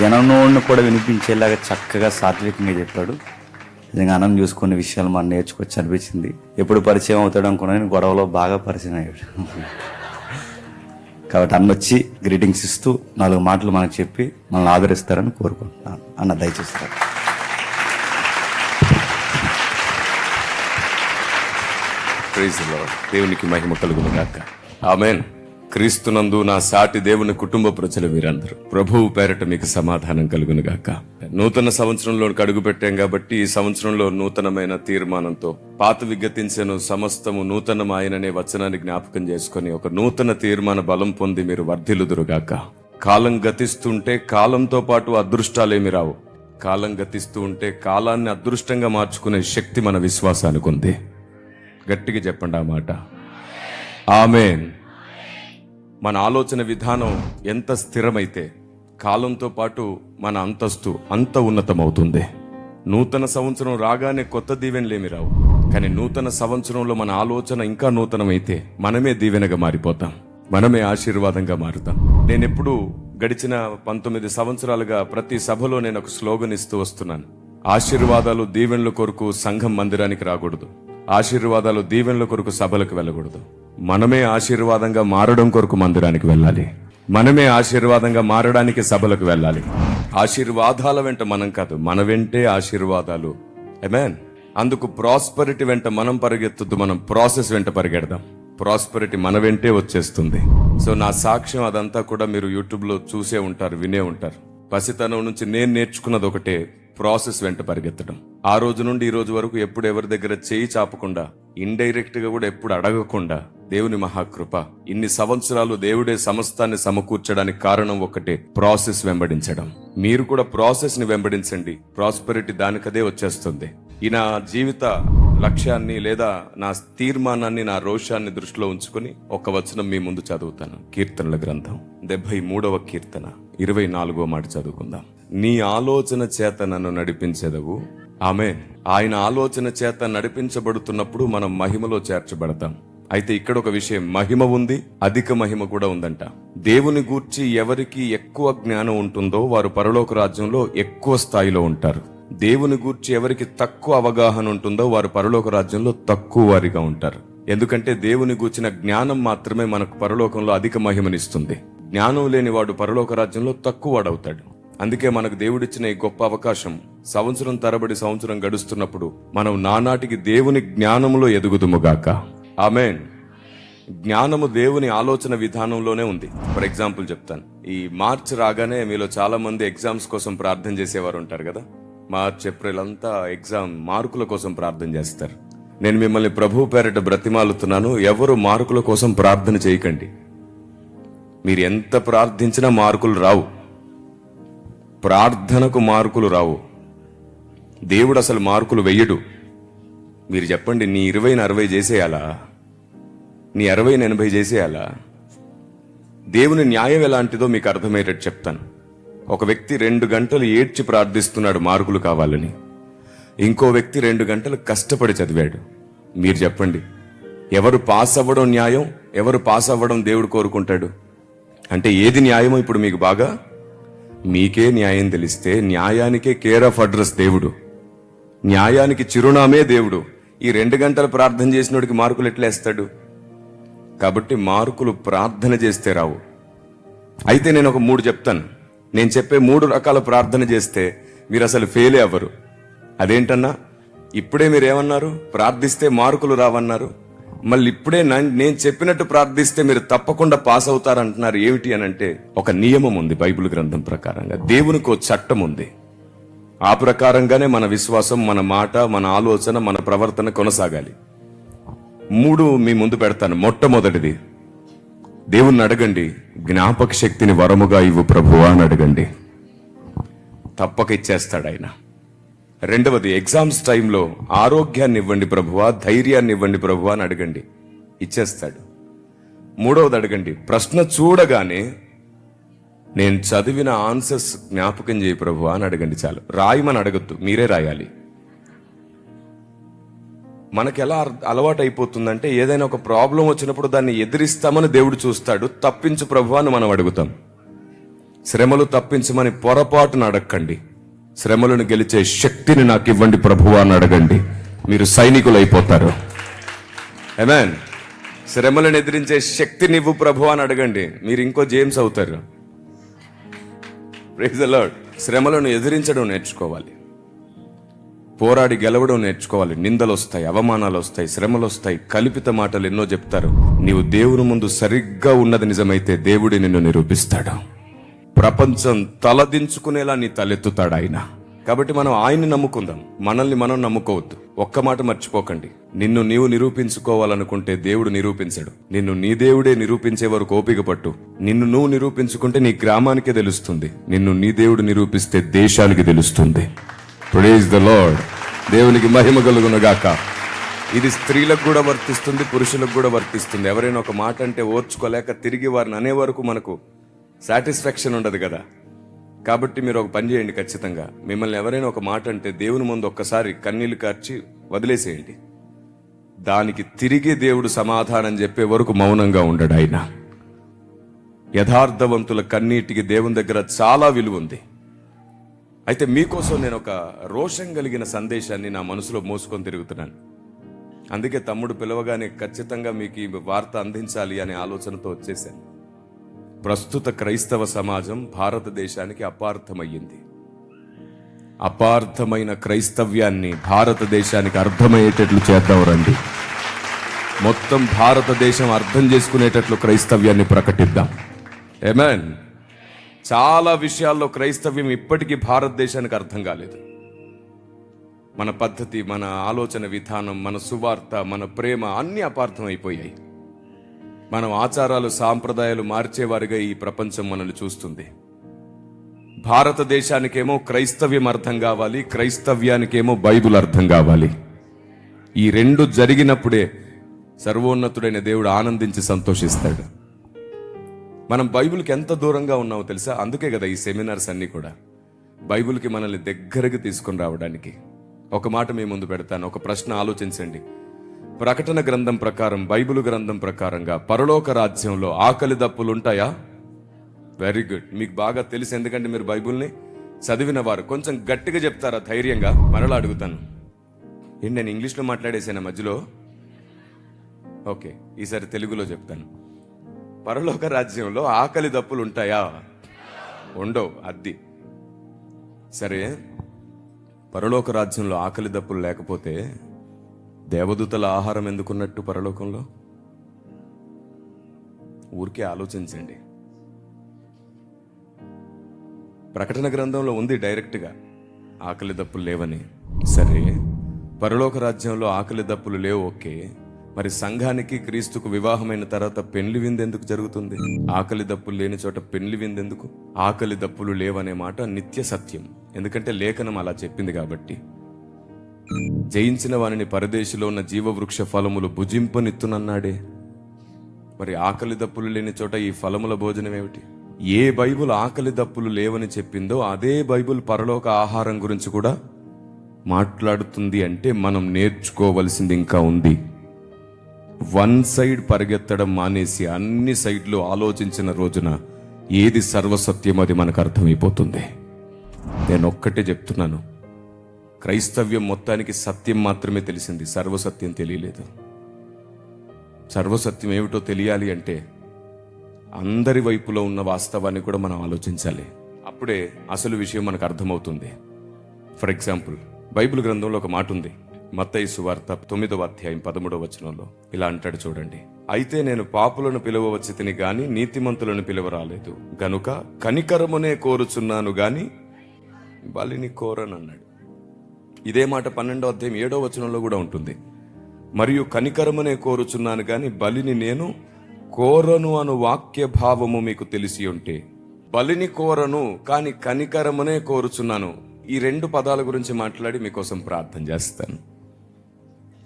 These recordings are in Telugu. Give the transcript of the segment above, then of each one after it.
జనంలోని కూడా వినిపించేలాగా చక్కగా సాత్వికంగా చెప్పాడు. నిజంగా అన్నం చూసుకునే విషయాలు మనం నేర్చుకోవచ్చు అనిపించింది. ఎప్పుడు పరిచయం అవుతాడు అనుకున్నాను గొడవలో బాగా పరిచయం అయ్యాడు. కాబట్టి అన్న వచ్చి గ్రీటింగ్స్ ఇస్తూ నాలుగు మాటలు మనకు చెప్పి మనల్ని ఆదరిస్తారని కోరుకుంటున్నాను. అన్న దయచేస్తారు దేవునికి మహిమ కలుగును గాక. ఆమెన్ క్రీస్తునందు నా సాటి దేవుని కుటుంబ ప్రజలు వీరందరూ. ప్రభువు పేరట మీకు సమాధానం కలుగును గాక. నూతన సంవత్సరంలో అడుగు పెట్టాం కాబట్టి ఈ సంవత్సరంలో నూతనమైన తీర్మానంతో పాత విగతించను సమస్తము నూతనమాయననే వచనాన్ని జ్ఞాపకం చేసుకొని ఒక నూతన తీర్మాన బలం పొంది మీరు వర్ధిల్లుదురుగాక కాలం గతిస్తుంటే కాలంతో పాటు అదృష్టాలేమి రావు. కాలం గతిస్తూ ఉంటే కాలాన్ని అదృష్టంగా మార్చుకునే శక్తి మన విశ్వాసానికి ఉంది. గట్టిగా చెప్పండి ఆ మాట. ఆమెన్. మన ఆలోచన విధానం ఎంత స్థిరమైతే కాలంతో పాటు మన అంతస్తు అంత ఉన్నతమవుతుంది. నూతన సంవత్సరం రాగానే కొత్త దీవెనలేమి రావు. కానీ నూతన సంవత్సరంలో మన ఆలోచన ఇంకా నూతనమైతే మనమే దీవెనగా మారిపోతాం. మనమే ఆశీర్వాదంగా మారుతాం. నేను ఎప్పుడు గడిచిన పంతొమ్మిది సంవత్సరాలుగా ప్రతి సభలో నేను ఒక స్లోగన్ ఇస్తూ వస్తున్నాను. ఆశీర్వాదాలు దీవెనల కొరకు సంఘం మందిరానికి రాకూడదు. ఆశీర్వాదాలు దీవెనల కొరకు సభలకు వెళ్ళకూడదు. మనమే ఆశీర్వాదంగా మారడం కొరకు మందిరానికి వెళ్ళాలి. మనమే ఆశీర్వాదంగా మారడానికి సభలకు వెళ్ళాలి. ఆశీర్వాదాల వెంట మనం కాదు మన వెంటే ఆశీర్వాదాలు. ఎమెన్ అందుకు ప్రాస్పరిటీ వెంట మనం పరిగెత్తద్దు మనం ప్రాసెస్ వెంట పరిగెడదాం. ప్రాస్పరిటీ మన వెంటే వచ్చేస్తుంది. సో నా సాక్ష్యం అదంతా కూడా మీరు యూట్యూబ్లో చూసే ఉంటారు వినే ఉంటారు. పసితనం నుంచి నేను నేర్చుకున్నది ఒకటే ప్రాసెస్ వెంట పరిగెత్తడం. ఆ రోజు నుండి ఈ రోజు వరకు ఎప్పుడు ఎవరి దగ్గర చేయి చాపకుండా ఇండైరెక్ట్గా కూడా ఎప్పుడు అడగకుండా దేవుని మహాకృప. ఇన్ని సంవత్సరాలు దేవుడే సమస్తాన్ని సమకూర్చడానికి కారణం ఒకటే ప్రాసెస్ వెంబడించడం. మీరు కూడా ప్రాసెస్ని వెంబడించండి. ప్రాస్పెరిటీ దానికదే వచ్చేస్తుంది. ఈ నా జీవిత లక్ష్యాన్ని లేదా నా తీర్మానాన్ని నా రోషాన్ని దృష్టిలో ఉంచుకొని ఒక వచనం మీ ముందు చదువుతాను. కీర్తనల గ్రంథం డెబ్బై మూడవ కీర్తన ఇరవై నాలుగో మాట చదువుకుందాం. నీ ఆలోచన చేత నన్ను నడిపించేదవు. ఆమె ఆయన ఆలోచన చేత నడిపించబడుతున్నప్పుడు మనం మహిమలో చేర్చబడతాం. అయితే ఇక్కడ ఒక విషయం మహిమ ఉంది అధిక మహిమ కూడా ఉందంట. దేవుని గూర్చి ఎవరికి ఎక్కువ జ్ఞానం ఉంటుందో వారు పరలోక రాజ్యంలో ఎక్కువ స్థాయిలో ఉంటారు. దేవుని గూర్చి ఎవరికి తక్కువ అవగాహన ఉంటుందో వారు పరలోక రాజ్యంలో తక్కువ వారిగా ఉంటారు. ఎందుకంటే దేవుని గూర్చిన జ్ఞానం మాత్రమే మనకు పరలోకంలో అధిక మహిమనిస్తుంది. జ్ఞానం లేని వాడు పరలోక రాజ్యంలో తక్కువ వాడవుతాడు. అందుకే మనకు దేవుడిచ్చిన ఈ గొప్ప అవకాశం సంవత్సరం తరబడి సంవత్సరం గడుస్తున్నప్పుడు మనం నానాటికి దేవుని జ్ఞానంలో ఎదుగుదుముగాక ఆమెన్. జ్ఞానము దేవుని ఆలోచన విధానంలోనే ఉంది. ఫర్ ఎగ్జాంపుల్ చెప్తాను. ఈ మార్చ్ రాగానే మీలో చాలా మంది ఎగ్జామ్స్ కోసం ప్రార్థన చేసేవారు ఉంటారు కదా? మార్చ్ ఏప్రిల్ అంతా ఎగ్జామ్ మార్కుల కోసం ప్రార్థన చేస్తారు. నేను మిమ్మల్ని ప్రభు పేరిట బ్రతిమాలుతున్నాను. ఎవరు మార్కుల కోసం ప్రార్థన చేయకండి. మీరు ఎంత ప్రార్థించినా మార్కులు రావు. ప్రార్థనకు మార్కులు రావు. దేవుడు అసలు మార్కులు వెయ్యడు. మీరు చెప్పండి నీ ఇరవైని అరవై చేసేయాలా? నీ అరవైని ఎనభై చేసేయాలా? దేవుని న్యాయం ఎలాంటిదో మీకు అర్థమయ్యేటట్టు చెప్తాను. ఒక వ్యక్తి రెండు గంటలు ఏడ్చి ప్రార్థిస్తున్నాడు మార్కులు కావాలని. ఇంకో వ్యక్తి రెండు గంటలు కష్టపడి చదివాడు. మీరు చెప్పండి ఎవరు పాస్ అవ్వడం న్యాయం ఎవరు పాస్ అవ్వడం దేవుడు కోరుకుంటాడు? అంటే ఏది న్యాయమో ఇప్పుడు మీకు బాగా? మీకే న్యాయం తెలిస్తే న్యాయానికే కేర్ ఆఫ్ అడ్రస్ దేవుడు. న్యాయానికి చిరునామే దేవుడు. ఈ రెండు గంటలు ప్రార్థన చేసినోడికి మార్కులు ఎట్లా వేస్తాడు కాబట్టి మార్కులు ప్రార్థన చేస్తే రావు. అయితే నేను ఒక మూడు చెప్తాను. నేను చెప్పే మూడు రకాల ప్రార్థన చేస్తే మీరు అసలు ఫెయిల్ అవ్వరు. అదేంటన్నా? ఇప్పుడే మీరు ఏమన్నారు ప్రార్థిస్తే మార్కులు రావన్నారు. మళ్ళీ ఇప్పుడే నేను చెప్పినట్టు ప్రార్థిస్తే మీరు తప్పకుండా పాస్ అవుతారంటున్నారు. ఏమిటి అని అంటే ఒక నియమం ఉంది బైబిల్ గ్రంథం ప్రకారంగా. దేవునికి ఒక చట్టం ఉంది. ఆ ప్రకారంగానే మన విశ్వాసం మన మాట మన ఆలోచన మన ప్రవర్తన కొనసాగాలి. మూడు మీ ముందు పెడతాను. మొట్టమొదటిది దేవుణ్ణి అడగండి. జ్ఞాపక శక్తిని వరముగా ఇవ్వు ప్రభువా అని అడగండి. తప్పక ఇచ్చేస్తాడు ఆయన. రెండవది ఎగ్జామ్స్ టైంలో ఆరోగ్యాన్ని ఇవ్వండి ప్రభువా ధైర్యాన్ని ఇవ్వండి ప్రభువా అని అడగండి. ఇచ్చేస్తాడు. మూడవది అడగండి ప్రశ్న చూడగానే నేను చదివిన ఆన్సర్స్ జ్ఞాపకం చేయి ప్రభువా అని అడగండి చాలు. రాయమని అడగద్దు మీరే రాయాలి. మనకి ఎలా అలవాటు అయిపోతుందంటే ఏదైనా ఒక ప్రాబ్లం వచ్చినప్పుడు దాన్ని ఎదిరిస్తామని దేవుడు చూస్తాడు తప్పించు ప్రభు అని మనం అడుగుతాం. శ్రమలు తప్పించమని పొరపాటున అడగండి శ్రమలను గెలిచే శక్తిని నాకు ఇవ్వండి ప్రభువా అని అడగండి. మీరు సైనికులు అయిపోతారు ఎమెన్ శ్రమలను ఎదిరించే శక్తినివ్వు ప్రభు అని అడగండి. మీరు ఇంకో జేమ్స్ అవుతారు. ప్రైజ్ లార్డ్ శ్రమలను ఎదిరించడం నేర్చుకోవాలి. పోరాడి గెలవడం నేర్చుకోవాలి. నిందలు వస్తాయి అవమానాలు వస్తాయి శ్రమలు వస్తాయి కల్పిత మాటలు ఎన్నో చెప్తారు. నీవు దేవుని ముందు సరిగ్గా ఉన్నది నిజమైతే దేవుడి నిన్ను నిరూపిస్తాడు. ప్రపంచం తలదించుకునేలా నీ తలెత్తుతాడు ఆయన. కాబట్టి మనం ఆయన్ని నమ్ముకుందాం. మనల్ని మనం నమ్ముకోవద్దు. ఒక్క మాట మర్చిపోకండి. నిన్ను నీవు నిరూపించుకోవాలనుకుంటే దేవుడు నిరూపించడు. నిన్ను నీ దేవుడే నిరూపించే వరకు ఓపిక పట్టు. నిన్ను నువ్వు నిరూపించుకుంటే నీ గ్రామానికే తెలుస్తుంది. నిన్ను నీ దేవుడు నిరూపిస్తే దేశానికి తెలుస్తుంది. ప్రేజ్ ద లార్డ్ దేవునికి మహిమ కలుగునగాక ఇది స్త్రీలకు కూడా వర్తిస్తుంది పురుషులకు కూడా వర్తిస్తుంది. ఎవరైనా ఒక మాట అంటే ఓర్చుకోలేక తిరిగి వారిని అనే వరకు మనకు సాటిస్ఫాక్షన్ ఉండదు కదా. కాబట్టి మీరు ఒక పని చేయండి ఖచ్చితంగా. మిమ్మల్ని ఎవరైనా ఒక మాట అంటే దేవుని ముందు ఒక్కసారి కన్నీళ్ళు కార్చి వదిలేసేయండి. దానికి తిరిగి దేవుడు సమాధానం చెప్పే వరకు మౌనంగా ఉండడు ఆయన. యథార్థవంతుల కన్నీటికి దేవుని దగ్గర చాలా విలువ ఉంది. అయితే మీకోసం నేను ఒక రోషం కలిగిన సందేశాన్ని నా మనసులో మోసుకొని తిరుగుతున్నాను. అందుకే తమ్ముడు పిలవగానే ఖచ్చితంగా మీకు ఈ వార్త అందించాలి అనే ఆలోచనతో వచ్చేసాను ప్రస్తుత క్రైస్తవ సమాజం భారతదేశానికి అపార్థమయ్యింది. అపార్థమైన క్రైస్తవ్యాన్ని భారతదేశానికి అర్థమయ్యేటట్లు చేద్దాం రండి. మొత్తం భారతదేశం అర్థం చేసుకునేటట్లు క్రైస్తవ్యాన్ని ప్రకటిద్దాం. ఏమేన్ చాలా విషయాల్లో క్రైస్తవ్యం ఇప్పటికీ భారతదేశానికి అర్థం కాలేదు. మన పద్ధతి మన ఆలోచన విధానం మన సువార్త మన ప్రేమ అన్ని అపార్థం అయిపోయాయి మనం ఆచారాలు సాంప్రదాయాలు మార్చేవారిగా ఈ ప్రపంచం మనల్ని చూస్తుంది. భారతదేశానికేమో క్రైస్తవ్యం అర్థం కావాలి క్రైస్తవ్యానికేమో బైబుల్ అర్థం కావాలి. ఈ రెండు జరిగినప్పుడే సర్వోన్నతుడైన దేవుడు ఆనందించి సంతోషిస్తాడు. మనం బైబిల్కి ఎంత దూరంగా ఉన్నామో తెలుసా? అందుకే కదా ఈ సెమినార్స్ అన్నీ కూడా. బైబిల్కి మనల్ని దగ్గరకు తీసుకుని రావడానికి. ఒక మాట మీ ముందు పెడతాను ఒక ప్రశ్న ఆలోచించండి. ప్రకటన గ్రంథం ప్రకారం బైబిల్ గ్రంథం ప్రకారంగా పరలోక రాజ్యంలో ఆకలి దప్పులు ఉంటాయా వెరీ గుడ్ మీకు బాగా తెలుసు ఎందుకంటే మీరు బైబిల్ని చదివిన వారు. కొంచెం గట్టిగా చెప్తారా ధైర్యంగా? మరలా అడుగుతాను. ఏంటి నేను ఇంగ్లీష్లో మాట్లాడేసాను మధ్యలో? ఓకే ఈసారి తెలుగులో చెప్తాను. పరలోక రాజ్యంలో ఆకలి దప్పులు ఉంటాయా ఉండవు అద్ది. సరే పరలోక రాజ్యంలో ఆకలి దప్పులు లేకపోతే దేవదూతల ఆహారం ఎందుకున్నట్టు పరలోకంలో? ఊరికే ఆలోచించండి. ప్రకటన గ్రంథంలో ఉంది డైరెక్ట్గా ఆకలి దప్పులు లేవని. సరే పరలోక రాజ్యంలో ఆకలి దప్పులు లేవు ఓకే. మరి సంఘానికి క్రీస్తుకు వివాహమైన తర్వాత పెళ్ళి విందెందుకు జరుగుతుంది? ఆకలి దప్పులు లేని చోట పెళ్ళి విందెందుకు ఆకలి దప్పులు లేవనే మాట నిత్య సత్యం. ఎందుకంటే లేఖనం అలా చెప్పింది కాబట్టి. జయించిన వాని పరదేశిలో ఉన్న జీవవృక్ష ఫలములు భుజింపనిత్తునన్నాడే. మరి ఆకలి దప్పులు లేని చోట ఈ ఫలముల భోజనం ఏమిటి ఏ బైబుల్ ఆకలి దప్పులు లేవని చెప్పిందో అదే బైబుల్ పరలోక ఆహారం గురించి కూడా మాట్లాడుతుంది అంటే మనం నేర్చుకోవలసింది ఇంకా ఉంది. వన్ సైడ్ పరిగెత్తడం మానేసి అన్ని సైడ్లు ఆలోచించిన రోజున ఏది సర్వసత్యం అది మనకు అర్థమైపోతుంది. నేను ఒక్కటే చెప్తున్నాను. క్రైస్తవ్యం మొత్తానికి సత్యం మాత్రమే తెలిసింది. సర్వసత్యం తెలియలేదు. సర్వసత్యం ఏమిటో తెలియాలి అంటే అందరి వైపులో ఉన్న వాస్తవాన్ని కూడా మనం ఆలోచించాలి. అప్పుడే అసలు విషయం మనకు అర్థమవుతుంది. ఫర్ ఎగ్జాంపుల్ బైబిల్ గ్రంథంలో ఒక మాట ఉంది. మత్తయి సువార్త తొమ్మిదవ అధ్యాయం పదమూడవ వచనంలో ఇలా అంటాడు చూడండి. అయితే నేను పాపులను పిలువవచ్చి తిని గాని నీతిమంతులను పిలవరాలేదు. గనుక కనికరమునే కోరుచున్నాను గాని బలిని కోరనన్నాడు. ఇదే మాట పన్నెండో అధ్యాయం ఏడో వచనంలో కూడా ఉంటుంది. మరియు కనికరమునే కోరుచున్నాను కానీ బలిని నేను కోరను అను వాక్య భావము మీకు తెలిసి ఉంటే. బలిని కోరను కానీ కనికరమునే కోరుచున్నాను. ఈ రెండు పదాల గురించి మాట్లాడి మీకోసం ప్రార్థన చేస్తాను.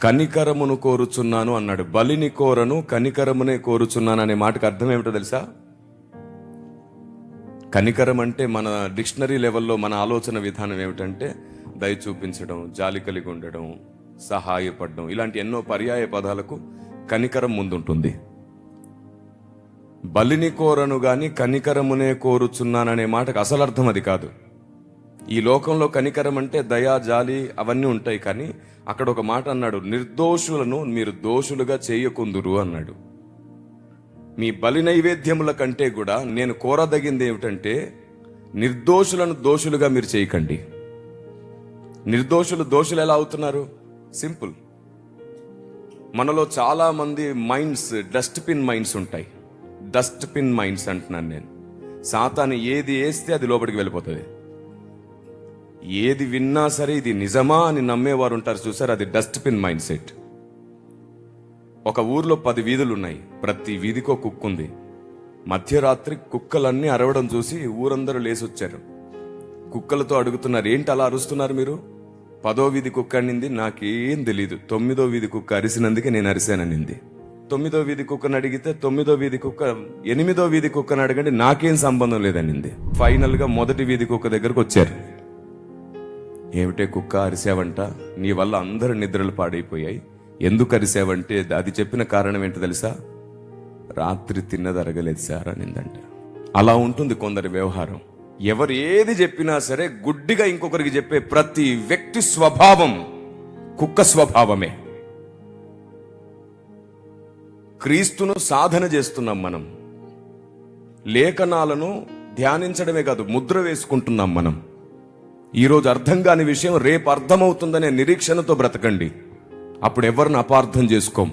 కనికరమును కోరుచున్నాను అన్నాడు. బలిని కోరను కనికరమునే కోరుచున్నాను అనే మాటకు అర్థం ఏమిటో తెలుసా? కనికరం అంటే మన డిక్షనరీ లెవెల్లో మన ఆలోచన విధానం ఏమిటంటే దయ చూపించడం జాలి కలిగి ఉండడం సహాయపడడం ఇలాంటి ఎన్నో పర్యాయ పదాలకు కనికరం ముందుంటుంది. బలిని కోరను గాని కనికరమునే కోరుచున్నాననే మాటకు అసలు అర్థం అది కాదు. ఈ లోకంలో కనికరం అంటే దయా జాలి అవన్నీ ఉంటాయి కానీ అక్కడ ఒక మాట అన్నాడు నిర్దోషులను మీరు దోషులుగా చేయకుందురు అన్నాడు. మీ బలి నైవేద్యముల కంటే కూడా నేను కోరదగింది ఏమిటంటే నిర్దోషులను దోషులుగా మీరు చేయకండి. నిర్దోషులు దోషులు ఎలా అవుతున్నారు? సింపుల్ మనలో చాలా మంది మైండ్స్ డస్ట్బిన్ మైండ్స్ ఉంటాయి. డస్ట్బిన్ మైండ్స్ అంటున్నాను నేను. సాతాను ఏది వేస్తే అది లోపలికి వెళ్ళిపోతుంది. ఏది విన్నా సరే ఇది నిజమా అని నమ్మేవారు ఉంటారు చూసారు? అది డస్ట్బిన్ మైండ్ సెట్ ఒక ఊర్లో పది వీధులు ఉన్నాయి ప్రతి వీధికో కుక్క ఉంది. మధ్యరాత్రి కుక్కలన్నీ అరవడం చూసి ఊరందరూ లేసొచ్చారు. కుక్కలతో అడుగుతున్నారు ఏంటి అలా అరుస్తున్నారు మీరు? పదో వీధి కుక్క అనింది. నాకేం తెలీదు. తొమ్మిదో వీధి కుక్క అరిసినందుకే నేను అరిశాననింది తొమ్మిదో వీధి కుక్కను అడిగితే తొమ్మిదో వీధి కుక్క ఎనిమిదో వీధి కుక్కను అడగండి నాకేం సంబంధం లేదనింది. ఫైనల్గా మొదటి వీధి కుక్క దగ్గరకు వచ్చారు. ఏమిటే కుక్క అరిసావంట? నీ వల్ల అందరు నిద్రలు పాడైపోయాయి. ఎందుకు అరిసావంటే అది చెప్పిన కారణం ఏంటో తెలుసా? రాత్రి తిన్నది అరగలేదు సార్ అనిందంట. అలా ఉంటుంది కొందరి వ్యవహారం. ఎవరు ఏది చెప్పినా సరే గుడ్డిగా ఇంకొకరికి చెప్పే ప్రతి వ్యక్తి స్వభావం కుక్క స్వభావమే. క్రీస్తును సాధన చేస్తున్నాం మనం. లేఖనాలను ధ్యానించడమే కాదు ముద్ర వేసుకుంటున్నాం మనం. ఈరోజు అర్థం కాని విషయం రేపు అర్థమవుతుందనే నిరీక్షణతో బ్రతకండి. అప్పుడు ఎవరిని అపార్థం చేసుకోం?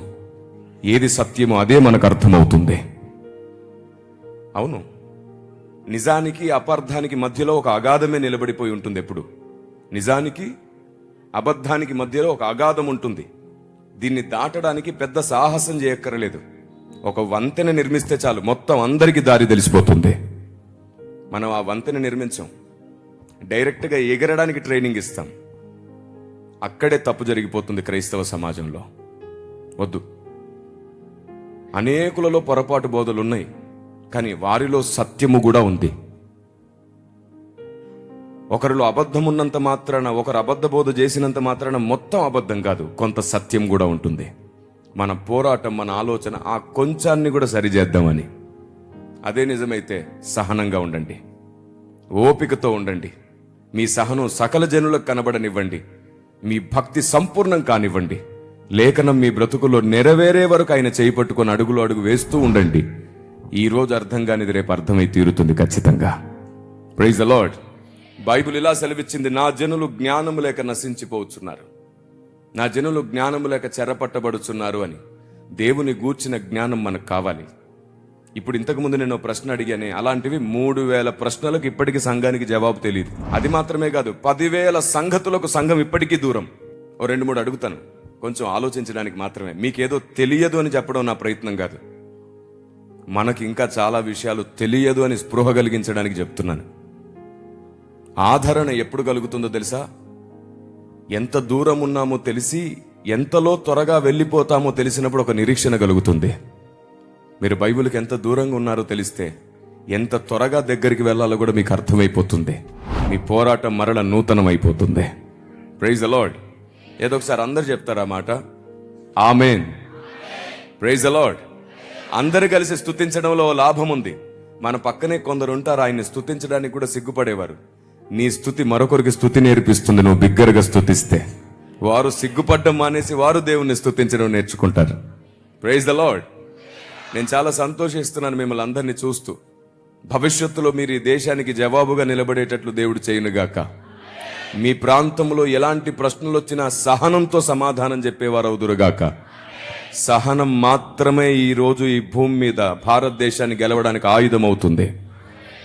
ఏది సత్యమో అదే మనకు అర్థమవుతుంది. అవును. నిజానికి అపార్థానికి మధ్యలో ఒక అగాధమే నిలబడిపోయి ఉంటుంది ఎప్పుడు. నిజానికి అబద్ధానికి మధ్యలో ఒక అగాధం ఉంటుంది. దీన్ని దాటడానికి పెద్ద సాహసం చేయక్కరలేదు. ఒక వంతెన నిర్మిస్తే చాలు మొత్తం అందరికీ దారి తెలిసిపోతుంది. మనం ఆ వంతెన నిర్మించాం. డైరెక్ట్గా ఎగరడానికి ట్రైనింగ్ ఇస్తాం. అక్కడే తప్పు జరిగిపోతుంది క్రైస్తవ సమాజంలో. వద్దు. అనేకులలో పొరపాటు బోధలున్నాయి. కానీ వారిలో సత్యము కూడా ఉంది. ఒకరిలో అబద్ధం ఉన్నంత మాత్రాన ఒకరు అబద్ధ బోధ చేసినంత మాత్రాన మొత్తం అబద్ధం కాదు కొంత సత్యం కూడా ఉంటుంది. మన పోరాటం మన ఆలోచన ఆ కొంచాన్ని కూడా సరిచేద్దామని అదే నిజమైతే సహనంగా ఉండండి. ఓపికతో ఉండండి. మీ సహనం సకల జనులకు కనబడనివ్వండి. మీ భక్తి సంపూర్ణం కానివ్వండి. లేఖనం మీ బ్రతుకులో నెరవేరే వరకు ఆయన చేయి పట్టుకొని అడుగులు అడుగు వేస్తూ ఉండండి. ఈ రోజు అర్థం కానిది రేపు అర్థమై తీరుతుంది ఖచ్చితంగా. ప్రైజ్ ద లాడ్ బైబిల్ ఇలా సెలవిచ్చింది నా జనులు జ్ఞానము లేక నశించిపోతున్నారు. నా జనులు జ్ఞానము లేక చెరపట్టబడుచున్నారు అని. దేవుని గూర్చిన జ్ఞానం మనకు కావాలి. ఇప్పుడు ఇంతకు ముందు నేను ప్రశ్న అడిగానే అలాంటివి మూడు వేల ప్రశ్నలకు ఇప్పటికీ సంఘానికి జవాబు తెలియదు అది మాత్రమే కాదు పదివేల సంగతులకు సంఘం ఇప్పటికీ దూరం. ఓ రెండు మూడు అడుగుతాను. కొంచెం ఆలోచించడానికి మాత్రమే. మీకేదో తెలియదు అని చెప్పడం నా ప్రయత్నం కాదు. మనకి ఇంకా చాలా విషయాలు తెలియదు అని స్పృహ కలిగించడానికి చెప్తున్నాను. ఆదరణ ఎప్పుడు కలుగుతుందో తెలుసా? ఎంత దూరం ఉన్నామో తెలిసి ఎంతలో త్వరగా వెళ్ళిపోతామో తెలిసినప్పుడు ఒక నిరీక్షణ కలుగుతుంది. మీరు బైబిల్కి ఎంత దూరంగా ఉన్నారో తెలిస్తే ఎంత త్వరగా దగ్గరికి వెళ్ళాలో కూడా మీకు అర్థమైపోతుంది. మీ పోరాటం మరల నూతనం అయిపోతుంది ప్రైజ్ అలాడ్ ఏదో ఒకసారి అందరు చెప్తారా మాట? ఆమెన్ ప్రైజ్ అలాడ్ అందరు కలిసి స్థుతించడంలో లాభం ఉంది. మన పక్కనే కొందరు ఉంటారు ఆయన్ని స్థుతించడానికి కూడా సిగ్గుపడేవారు. నీ స్థుతి మరొకరికి స్థుతి నేర్పిస్తుంది నువ్వు బిగ్గరగా స్థుతిస్తే వారు సిగ్గుపడ్డం మానేసి వారు దేవుణ్ణి స్థుతించడం నేర్చుకుంటారు. ప్రైజ్ ద లార్డ్ నేను చాలా సంతోషిస్తున్నాను మిమ్మల్ని అందరినీ చూస్తూ. భవిష్యత్తులో మీరు ఈ దేశానికి జవాబుగా నిలబడేటట్లు దేవుడు చేయనుగాక. మీ ప్రాంతంలో ఎలాంటి ప్రశ్నలు వచ్చినా సహనంతో సమాధానం చెప్పేవారు అవుదురుగాక. సహనం మాత్రమే ఈరోజు ఈ భూమి మీద భారతదేశాన్ని గెలవడానికి ఆయుధం అవుతుంది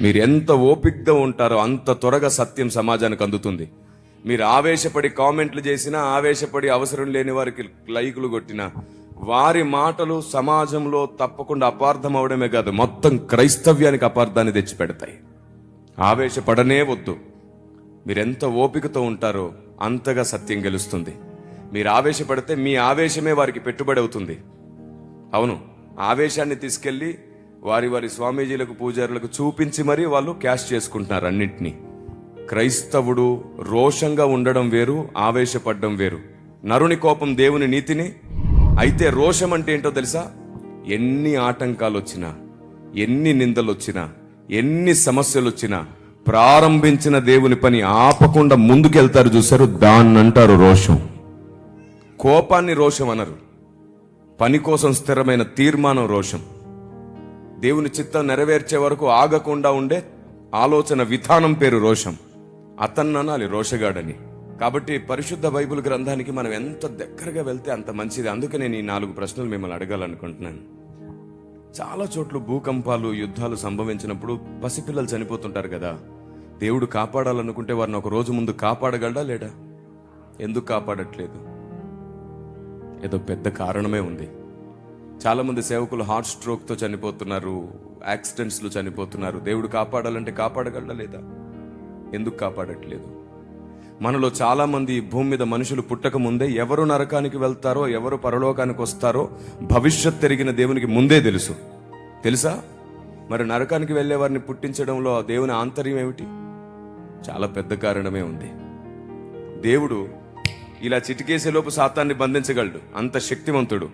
మీరు ఎంత ఓపికగా ఉంటారో అంత త్వరగా సత్యం సమాజానికి అందుతుంది. మీరు ఆవేశపడి కామెంట్లు చేసినా ఆవేశపడి అవసరం లేని వారికి లైకులు కొట్టినా వారి మాటలు సమాజంలో తప్పకుండా అపార్థం అవడమే కాదు మొత్తం క్రైస్తవ్యానికి అపార్థాన్ని తెచ్చిపెడతాయి. ఆవేశపడనే వద్దు. మీరెంత ఓపికతో ఉంటారో అంతగా సత్యం గెలుస్తుంది. మీరు ఆవేశపడితే మీ ఆవేశమే వారికి పెట్టుబడి అవుతుంది. అవును ఆవేశాన్ని తీసుకెళ్ళి వారి వారి స్వామీజీలకు పూజారులకు చూపించి మరీ వాళ్ళు క్యాష్ చేసుకుంటున్నారు అన్నింటినీ. క్రైస్తవుడు రోషంగా ఉండడం వేరు ఆవేశపడడం వేరు. నరుని కోపం దేవుని నీతిని అయితే రోషం అంటే ఏంటో తెలుసా? ఎన్ని ఆటంకాలు వచ్చినా ఎన్ని నిందలు వచ్చినా ఎన్ని సమస్యలు వచ్చినా ప్రారంభించిన దేవుని పని ఆపకుండా ముందుకెళ్తారు చూసారు దాన్నంటారు రోషం. కోపాన్ని రోషం అనరు. పని కోసం స్థిరమైన తీర్మానం రోషం. దేవుని చిత్తం నెరవేర్చే వరకు ఆగకుండా ఉండే ఆలోచన విధానం పేరు రోషం. అతన్ని అనాలి రోషగాడని. కాబట్టి పరిశుద్ధ బైబిల్ గ్రంథానికి మనం ఎంత దగ్గరగా వెళ్తే అంత మంచిది. అందుకే నేను ఈ నాలుగు ప్రశ్నలు మిమ్మల్ని అడగాలనుకుంటున్నాను. చాలా చోట్ల భూకంపాలు యుద్ధాలు సంభవించినప్పుడు పసిపిల్లలు చనిపోతుంటారు కదా. దేవుడు కాపాడాలనుకుంటే వారిని ఒక రోజు ముందు కాపాడగలడా లేడా ఎందుకు కాపాడట్లేదు? ఏదో పెద్ద కారణమే ఉంది. చాలామంది సేవకులు హార్ట్ స్ట్రోక్తో చనిపోతున్నారు యాక్సిడెంట్స్లో చనిపోతున్నారు. దేవుడు కాపాడాలంటే కాపాడగలడా లేదా? ఎందుకు కాపాడట్లేదు? మనలో చాలామంది భూమి మీద మనుషులు పుట్టక ముందే ఎవరు నరకానికి వెళ్తారో ఎవరు పరలోకానికి వస్తారో భవిష్యత్ తిరిగిన దేవునికి ముందే తెలుసు. తెలుసా? మరి నరకానికి వెళ్ళే వారిని పుట్టించడంలో దేవుని ఆంతర్యం ఏమిటి? చాలా పెద్ద కారణమే ఉంది. దేవుడు ఇలా చిటికేసేలోపు సాతాన్ని బంధించగలడు. అంత శక్తివంతుడు.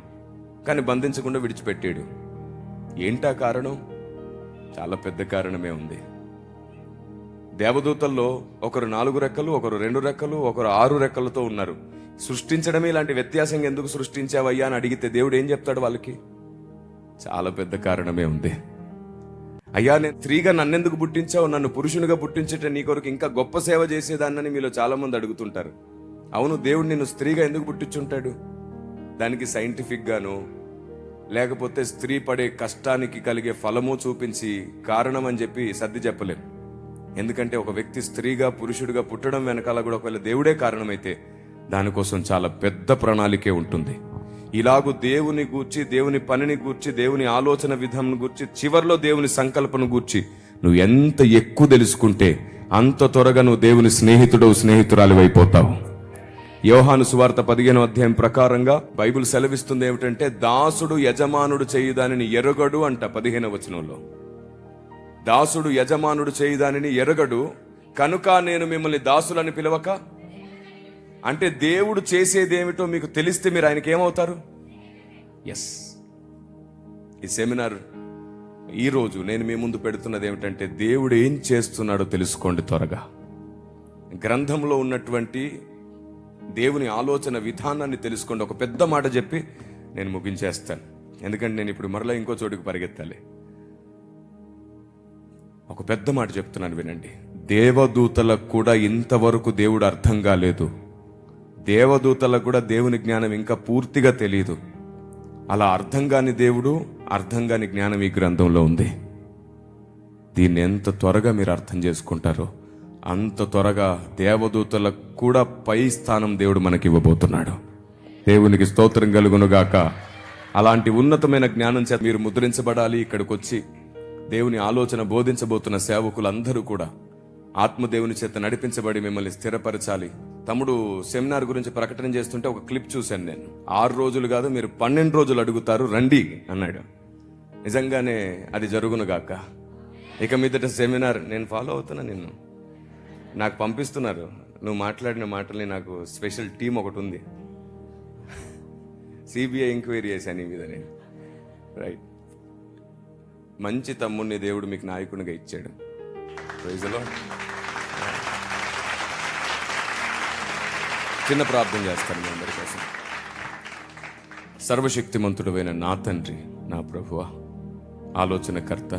కానీ బంధించకుండా విడిచిపెట్టాడు. ఏంటా కారణం? చాలా పెద్ద కారణమే ఉంది. దేవదూతల్లో ఒకరు నాలుగు రెక్కలు ఒకరు రెండు రెక్కలు ఒకరు ఆరు రెక్కలతో ఉన్నారు. సృష్టించడమే ఇలాంటి వ్యత్యాసం ఎందుకు సృష్టించావయ్యా అని అడిగితే దేవుడు ఏం చెప్తాడు వాళ్ళకి? చాలా పెద్ద కారణమే ఉంది. అయ్యా నేను స్త్రీగా నన్నెందుకు పుట్టించావు? నన్ను పురుషునిగా పుట్టించట నీ కొరకు ఇంకా గొప్ప సేవ చేసేదాన్నని మీలో చాలా మంది అడుగుతుంటారు. అవును దేవుడు నిన్ను స్త్రీగా ఎందుకు పుట్టించుంటాడు? దానికి సైంటిఫిక్గాను లేకపోతే స్త్రీ పడే కష్టానికి కలిగే ఫలము చూపించి కారణం అని చెప్పి సర్ది చెప్పలేం. ఎందుకంటే ఒక వ్యక్తి స్త్రీగా పురుషుడిగా పుట్టడం వెనకాల కూడా ఒకవేళ దేవుడే కారణమైతే దానికోసం చాలా పెద్ద ప్రణాళికే ఉంటుంది. ఇలాగు దేవుని గూర్చి దేవుని పనిని గూర్చి దేవుని ఆలోచన విధం గూర్చి చివర్లో దేవుని సంకల్పను గూర్చి నువ్వు ఎంత ఎక్కువ తెలుసుకుంటే అంత త్వరగా నువ్వు దేవుని స్నేహితుడు స్నేహితురాలు అయిపోతావు యోహాను సువార్త పదిహేను అధ్యాయం ప్రకారంగా బైబిల్ సెలవిస్తుంది ఏమిటంటే దాసుడు యజమానుడు చేయుదానిని ఎరగడు అంట పదిహేను వచనంలో. దాసుడు యజమానుడు చేయుదానిని ఎరగడు కనుక నేను మిమ్మల్ని దాసులని పిలవక? అంటే దేవుడు చేసేదేమిటో మీకు తెలిస్తే మీరు ఆయనకి ఏమవుతారు? ఎస్ ఈ సెమినార్ ఈరోజు నేను మీ ముందు పెడుతున్నది ఏమిటంటే దేవుడు ఏం చేస్తున్నాడో తెలుసుకోండి త్వరగా. గ్రంథంలో ఉన్నటువంటి దేవుని ఆలోచన విధానాన్ని తెలుసుకోండి ఒక పెద్ద మాట చెప్పి నేను ముగించేస్తాను. ఎందుకంటే నేను ఇప్పుడు మరలా ఇంకో చోటుకు పరిగెత్తాలి. ఒక పెద్ద మాట చెప్తున్నాను వినండి. దేవదూతలకు కూడా ఇంతవరకు దేవుడు అర్థం కాలేదు. దేవదూతలకు కూడా దేవుని జ్ఞానం ఇంకా పూర్తిగా తెలియదు అలా అర్థం కాని దేవుడు అర్థం కాని జ్ఞానం ఈ గ్రంథంలో ఉంది. దీన్ని ఎంత త్వరగా మీరు అర్థం చేసుకుంటారో అంత త్వరగా దేవదూతలకు కూడా పై స్థానం దేవుడు మనకి ఇవ్వబోతున్నాడు దేవునికి స్తోత్రం కలుగునుగాక. అలాంటి ఉన్నతమైన జ్ఞానం చేత మీరు ముద్రించబడాలి ఇక్కడికి వచ్చి దేవుని ఆలోచన బోధించబోతున్న సేవకులందరూ కూడా ఆత్మదేవుని చేత నడిపించబడి మిమ్మల్ని స్థిరపరచాలి. తమ్ముడు సెమినార్ గురించి ప్రకటన చేస్తుంటే ఒక క్లిప్ చూశాను నేను. ఆరు రోజులు కాదు మీరు పన్నెండు రోజులు అడుగుతారు రండి అన్నాడు. నిజంగానే అది జరుగునుగాక. ఇక మీదట సెమినార్ నేను ఫాలో అవుతున్నా నిన్ను. నాకు పంపిస్తున్నారు. నువ్వు మాట్లాడిన మాటల్ని నాకు స్పెషల్ టీం ఒకటి ఉంది. సిబిఐ ఎంక్వైరీ చేశాను ఈ మీద నేను రైట్. మంచి తమ్ముడిని దేవుడు మీకు నాయకునిగా ఇచ్చాడు. Praise చిన్న ప్రార్థన చేస్తాను మీ అందరి కోసం. సర్వశక్తిమంతుడమైన నా తండ్రి నా ప్రభువ ఆలోచనకర్త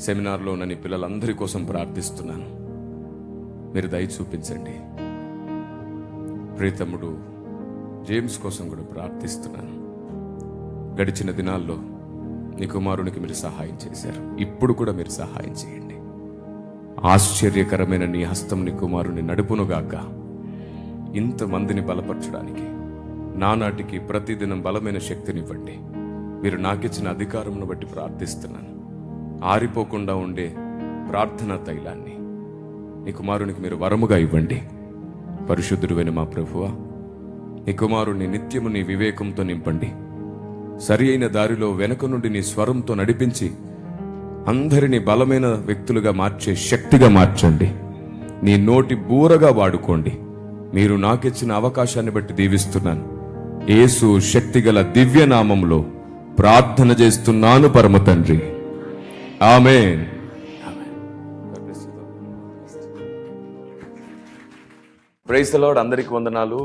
సెమినార్లో ఉన్న నీ పిల్లలందరి కోసం ప్రార్థిస్తున్నాను. మీరు దయ చూపించండి. ప్రీతముడు జేమ్స్ కోసం కూడా ప్రార్థిస్తున్నాను. గడిచిన దినాల్లో నీ కుమారునికి మీరు సహాయం చేశారు. ఇప్పుడు కూడా మీరు సహాయం చేయండి. ఆశ్చర్యకరమైన నీ హస్తం నీ కుమారుని నడుపునుగాక ఇంతమందిని బలపరచడానికి నానాటికి ప్రతిదినం బలమైన శక్తినివ్వండి. మీరు నాకిచ్చిన అధికారమును బట్టి ప్రార్థిస్తున్నాను. ఆరిపోకుండా ఉండే ప్రార్థన తైలాన్ని. నీ కుమారునికి మీరు వరముగా ఇవ్వండి. పరిశుద్ధుడువైన మా ప్రభువా నీ కుమారుని నిత్యము నీ వివేకంతో నింపండి. సరి అయిన దారిలో వెనక నుండి నీ స్వరంతో నడిపించి అందరినీ బలమైన వ్యక్తులుగా మార్చే శక్తిగా మార్చండి. నీ నోటి బూరగా వాడుకోండి. మీరు నాకిచ్చిన అవకాశాన్ని బట్టి దీవిస్తున్నాను. ఏసు శక్తిగల దివ్య నామంలో ప్రార్థన చేస్తున్నాను పరమ తండ్రి. ఆమెన్ ప్రైస్ లార్డ్ అందరికి వందనాలు.